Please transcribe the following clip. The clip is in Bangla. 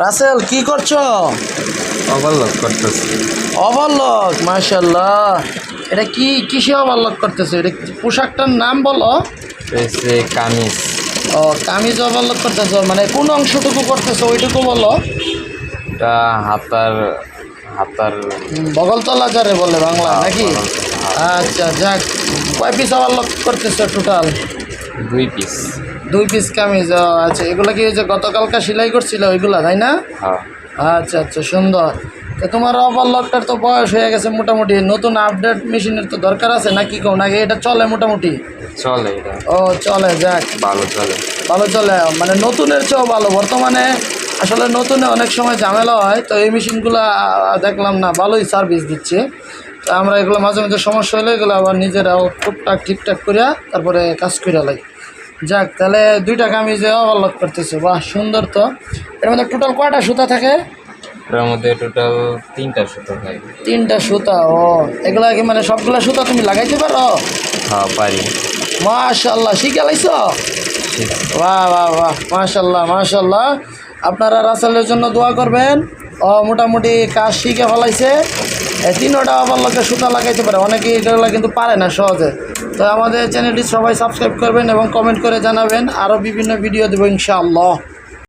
রাসেল কি করছ? ওভারলোড করতেছি। ওভারলক মাশাল্লাহ এটা কি কিসে ওভারলক করতেছো? এটা পোশাকটার নাম বলো? কামিজ। ও কামিজ ওভারলক করতেছো মানে কোন অংশটুকু করতেছো ওইটুকু বলো। এটা হাতার হাতার বগলতলা যারে বলে বাংলা নাকি? আচ্ছা যাক কয় পিস ওভারলক করতেছো টোটাল দুই পিস দুই পিস কামিজ আচ্ছা এগুলো কি যে গতকালকা সেলাই করছিল ওইগুলা তাই না? হ্যাঁ। আচ্ছা আচ্ছা সুন্দর। তো তোমার ওভারলকটার তো বয়স হয়ে গেছে মোটামুটি নতুন আপডেট মেশিনের তো দরকার আছে নাকি কো নাকি এটা চলে মোটামুটি? চলে এটা। ও চলে যাক। ভালো চলে। ভালো চলে মানে নতুনের চেয়েও ভালো। বর্তমানে আসলে নতুনে অনেক সময় ঝামেলা হয় তো এই মেশিনগুলো দেখলাম না ভালোই সার্ভিস দিচ্ছে। তো আমরা এগুলো মাঝে মাঝে সমস্যা হলে এগুলো আবার নিজেরাও টুকটাক ঠিকঠাক করিয়া তারপরে কাজ করিয়া লাগে। যাক তাহলে দুইটা কামিজে ওভারলক করতেছে। বাহ সুন্দর তো। এর মধ্যে টোটাল কয়টা সুতা থাকে? এটার মধ্যে টোটাল তিনটা সুতো হয় তিনটা সুতা ও। এগুলা কি মানে সবগুলা সুতা তুমি লাগাইতে পারো? হ্যাঁ পারি। মাশাল্লাহ শিখে লাইছো? বাহ বাহ বাহ মাশাল্লাহ মাশাল্লাহ আপনারা রাসেলের জন্য দোয়া করবেন। ও মোটামুটি কাজ শিখে ফেলাইছে। তিনোটা আবার লোকে সুতা লাগাইতে পারে। অনেকেই এগুলো কিন্তু পারে না সহজে। তো আমাদের চ্যানেলটি সবাই সাবস্ক্রাইব করবেন এবং কমেন্ট করে জানাবেন। আরও বিভিন্ন ভিডিও দেবো ইনশাআল্লাহ।